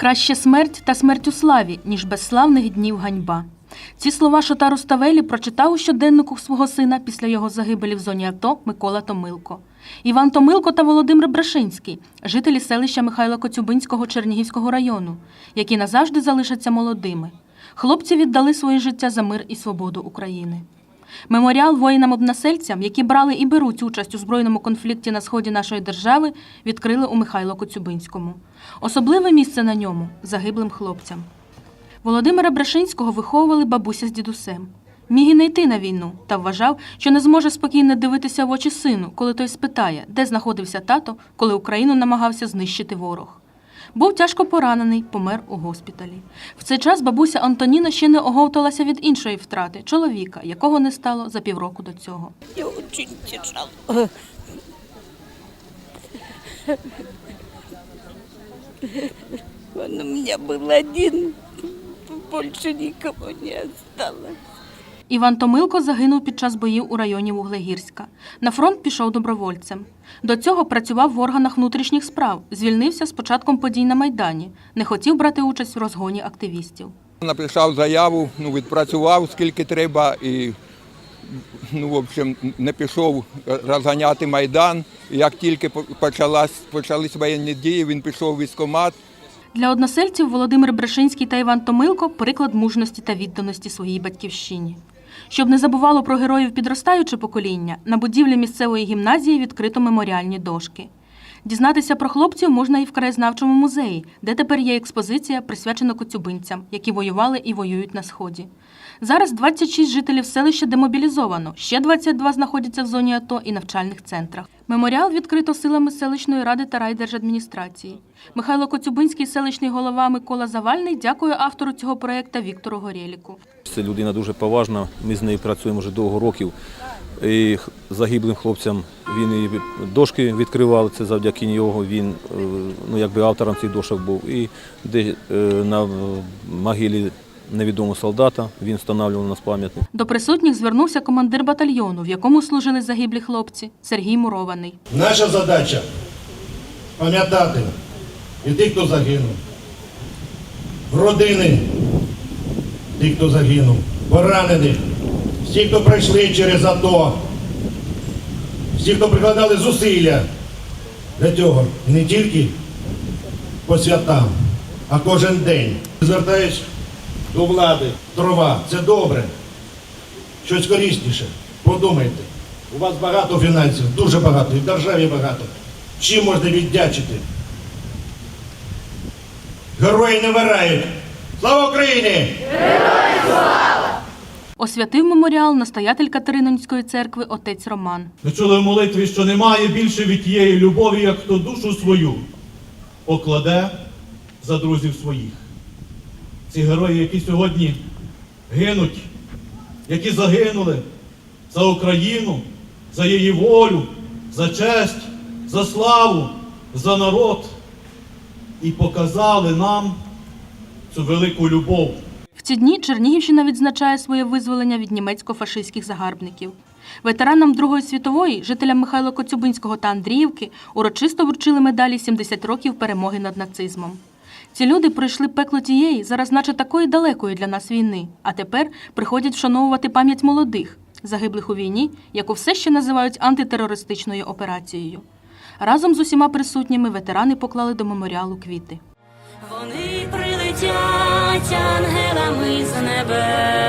Краще смерть та смерть у славі, ніж безславних днів ганьба. Ці слова Шота Руставелі прочитав у щоденнику свого сина після його загибелі в зоні АТО Микола Томилко. Іван Томилко та Володимир Брашинський, жителі селища Михайла Коцюбинського Чернігівського району, які назавжди залишаться молодими. Хлопці віддали своє життя за мир і свободу України. Меморіал воїнам-односельцям, які брали і беруть участь у збройному конфлікті на сході нашої держави, відкрили у Михайло Коцюбинському. Особливе місце на ньому загиблим хлопцям. Володимира Брашинського виховували бабуся з дідусем. Міг і не йти на війну та вважав, що не зможе спокійно дивитися в очі сину, коли той спитає, де знаходився тато, коли Україну намагався знищити ворог. Був тяжко поранений, помер у госпіталі. В цей час бабуся Антоніна ще не оговталася від іншої втрати чоловіка, якого не стало за півроку до цього. Я очень тяжело. Он у меня один, больше никого не осталось. Іван Томилко загинув під час боїв у районі Вуглегірська. На фронт пішов добровольцем. До цього працював в органах внутрішніх справ, звільнився з початком подій на Майдані, не хотів брати участь в розгоні активістів. Написав заяву, ну, відпрацював скільки треба і ну, в общем, не пішов розганяти Майдан. Як тільки по- почалась, почались воєнні дії, він пішов в військкомат. Для односельців Володимир Брешинський та Іван Томилко приклад мужності та відданості своїй батьківщині. Щоб не забувало про героїв підростаюче покоління, на будівлі місцевої гімназії відкрито меморіальні дошки. Дізнатися про хлопців можна і в краєзнавчому музеї, де тепер є експозиція, присвячена коцюбинцям, які воювали і воюють на сході. Зараз 26 жителів селища демобілізовано, ще 22 знаходяться в зоні АТО і навчальних центрах. Меморіал відкрито силами селищної ради та райдержадміністрації. Михайло Коцюбинський, селищний голова Микола Завальний, дякує автору цього проєкта Віктору Горєліку. Це людина дуже поважна. Ми з нею працюємо вже довго років. І загиблим хлопцям він і дошки відкривав. Це завдяки нього. Він е, ну, якби автором цих дошок був. І де е, на могилі невідомого солдата він встановлював у нас пам'ятник. До присутніх звернувся командир батальйону, в якому служили загиблі хлопці Сергій Мурований. Наша задача пам'ятати і тих, хто загинув, родини тих, хто загинув, поранених, всі, хто пройшли через АТО, всі, хто прикладали зусилля для цього. Не тільки по святам, а кожен день. Звертаюсь до влади, дрова, це добре. Щось корисніше. Подумайте. У вас багато фінансів, дуже багато, і в державі багато. Чим можна віддячити? Герої не вирають. Слава Україні! Освятив меморіал настоятель Катерининської церкви отець Роман. Ми чули в молитві, що немає більше від тієї любові, як хто душу свою покладе за друзів своїх. Ці герої, які сьогодні гинуть, які загинули за Україну, за її волю, за честь, за славу, за народ і показали нам цю велику любов. В ці дні Чернігівщина відзначає своє визволення від німецько-фашистських загарбників. Ветеранам Другої світової, жителям Михайла Коцюбинського та Андріївки, урочисто вручили медалі 70 років перемоги над нацизмом. Ці люди пройшли пекло тієї, зараз наче такої далекої для нас війни, а тепер приходять вшановувати пам'ять молодих, загиблих у війні, яку все ще називають антитерористичною операцією. Разом з усіма присутніми ветерани поклали до меморіалу квіти. Вони прилетять ангелами з небес.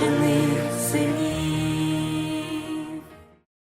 Втрачених синів.